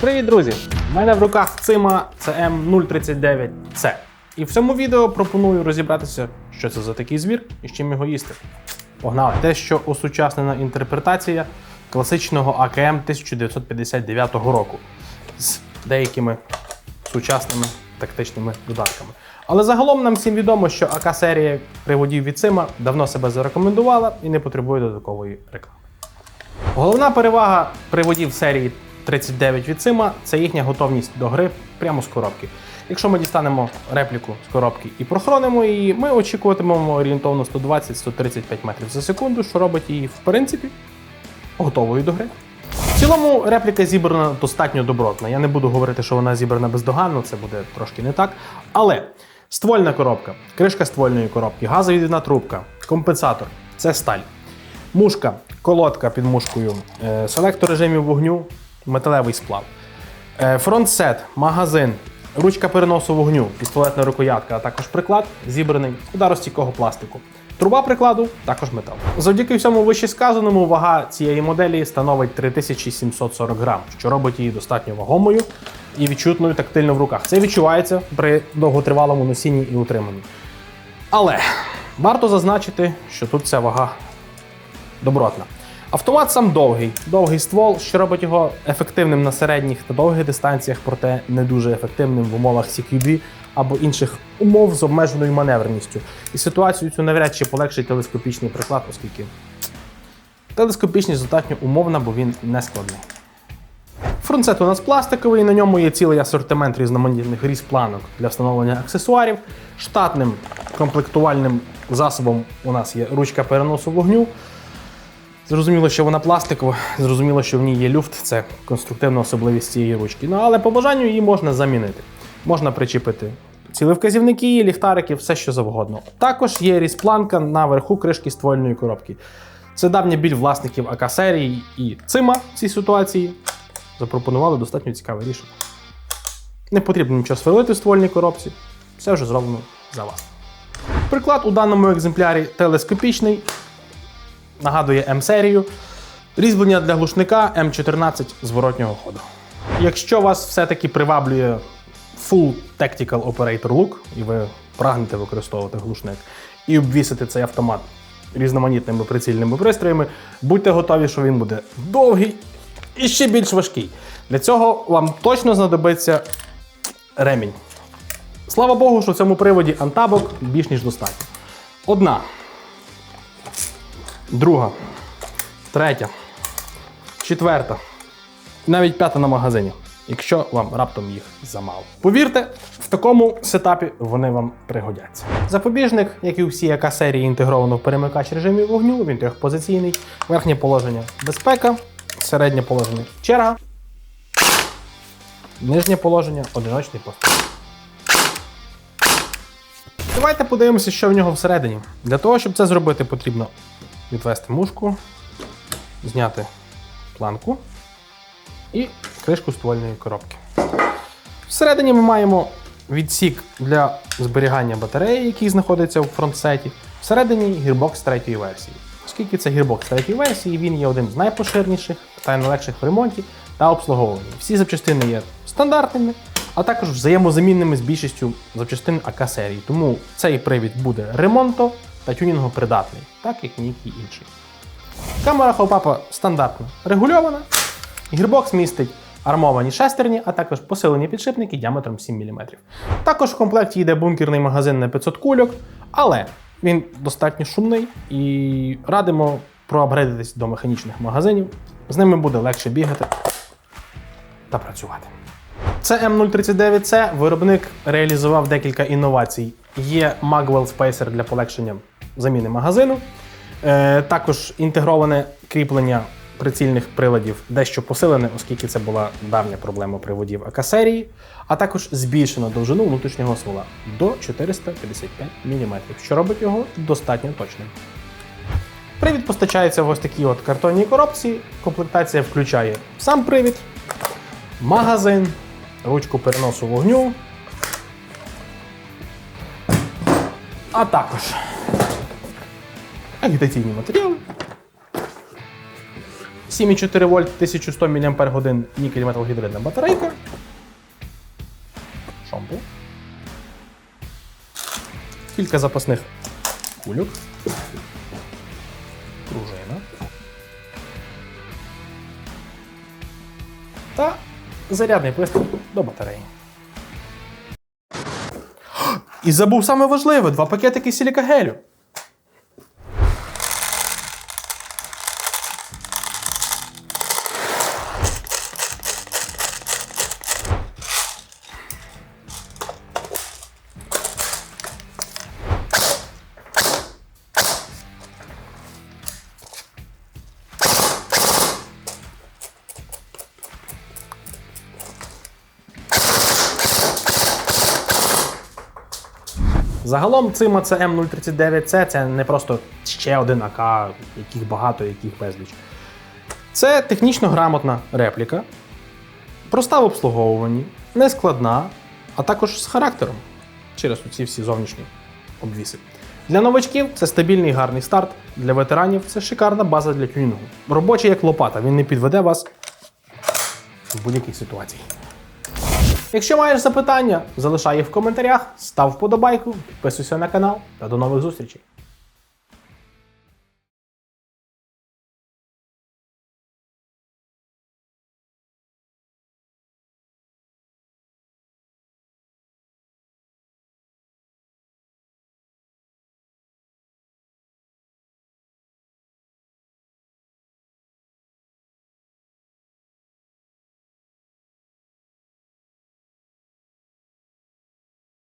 Привіт, друзі! У мене в руках цима CM039C. І в цьому відео пропоную розібратися, що це за такий звір і з чим його їсти. Погнали! Те, що осучаснена інтерпретація класичного АКМ 1959 року з деякими сучасними тактичними додатками. Але загалом нам всім відомо, що АК-серія приводів від Цима давно себе зарекомендувала і не потребує додаткової реклами. Головна перевага приводів серії 39 від Сима це їхня готовність до гри прямо з коробки. Якщо ми дістанемо репліку з коробки і прохронимо її, ми очікуватимемо орієнтовно 120-135 метрів за секунду, що робить її, в принципі, готовою до гри. В цілому репліка зібрана достатньо добротна. Я не буду говорити, що вона зібрана бездоганно, це буде трошки не так. Але ствольна коробка, кришка ствольної коробки, газовідвідна трубка, компенсатор це сталь. Мушка, колодка під мушкою, е, селектор режимів вогню, металевий сплав. Е, Фронтсет, магазин, ручка переносу вогню, пістолетна рукоятка, а також приклад зібраний ударостійкого пластику. Труба прикладу також метал. Завдяки всьому вищесказаному вага цієї моделі становить 3740 грам, що робить її достатньо вагомою і відчутною тактильно в руках. Це відчувається при довготривалому носінні і утриманні. Але варто зазначити, що тут ця вага добротна. Автомат сам довгий, довгий ствол, що робить його ефективним на середніх та довгих дистанціях, проте не дуже ефективним в умовах CQB або інших умов з обмеженою маневреністю. І ситуацію цю навряд чи полегшить телескопічний приклад, оскільки телескопічність достатньо умовна, бо він не складний. Фронтсет у нас пластиковий, на ньому є цілий асортимент різноманітних різпланок для встановлення аксесуарів. Штатним комплектувальним засобом у нас є ручка переносу вогню. Зрозуміло, що вона пластикова, зрозуміло, що в ній є люфт, це конструктивна особливість цієї ручки. Ну але по бажанню її можна замінити. Можна причепити цілевказівники, ліхтарики, все що завгодно. Також є різпланка на верху кришки ствольної коробки. Це давня біль власників АК серії і цима в цій ситуації запропонували достатньо цікаве рішення. Не потрібно нічого сверлити в ствольній коробці, все вже зроблено за вас. Приклад у даному екземплярі телескопічний, нагадує М-серію. Різьблення для глушника М14 зворотнього ходу. Якщо вас все-таки приваблює Full Tactical Operator Look, і ви прагнете використовувати глушник і обвісити цей автомат різноманітними прицільними пристроями, будьте готові, що він буде довгий і ще більш важкий. Для цього вам точно знадобиться ремінь. Слава Богу, що в цьому приводі антабок більш ніж достатньо. Одна, друга, третя, четверта, навіть п'ята на магазині, якщо вам раптом їх замало. Повірте, в такому сетапі вони вам пригодяться. Запобіжник, як і у всій АК серії, інтегровано в перемикач режимів вогню, він трьохпозиційний, верхнє положення безпека, середнє положення черга, нижнє положення одиночний постріл. Давайте подивимося, що в нього всередині. Для того, щоб це зробити, потрібно відвести мушку, зняти планку і кришку ствольної коробки. Всередині ми маємо відсік для зберігання батареї, який знаходиться в фронтсеті. Всередині гірбокс третьої версії. Оскільки це гірбокс третьої версії, він є одним з найпоширеніших та найлегших в ремонті та обслуговуванні. Всі запчастини є стандартними, а також взаємозамінними з більшістю запчастин АК серії. Тому цей привід буде ремонто та тюнінго придатний, так як ніякий інший. Камера хопапа стандартно регульована. Гірбокс містить армовані шестерні, а також посилені підшипники діаметром 7 мм. Також в комплекті йде бункерний магазин на 500 кульок, але він достатньо шумний і радимо проапгрейдитись до механічних магазинів. З ними буде легше бігати та працювати. Це М039C. Виробник реалізував декілька інновацій. Є Magwell Spacer для полегшення заміни магазину. Е, також інтегроване кріплення прицільних приладів дещо посилене, оскільки це була давня проблема приводів АК-серії, а також збільшено довжину внутрішнього ствола до 455 мм, що робить його достатньо точним. Привід постачається в ось такій от картонній коробці. Комплектація включає сам привід, магазин, ручку переносу вогню, а також агітаційні матеріали, 7,4 вольт, 1100 мАч нікель металгідридна батарейка. Шомпу. Кілька запасних кульок. Пружина. Та зарядний пристрій до батареї. І забув саме важливе: два пакетики силікагелю. Загалом цима це М039C це не просто ще один АК, яких багато, яких безліч. Це технічно грамотна репліка, проста в обслуговуванні, нескладна, а також з характером через ці всі зовнішні обвіси. Для новачків це стабільний гарний старт, для ветеранів це шикарна база для тюнінгу. Робочий як лопата, він не підведе вас в будь-якій ситуації. Якщо маєш запитання, залишай їх в коментарях, став вподобайку, підписуйся на канал та до нових зустрічей.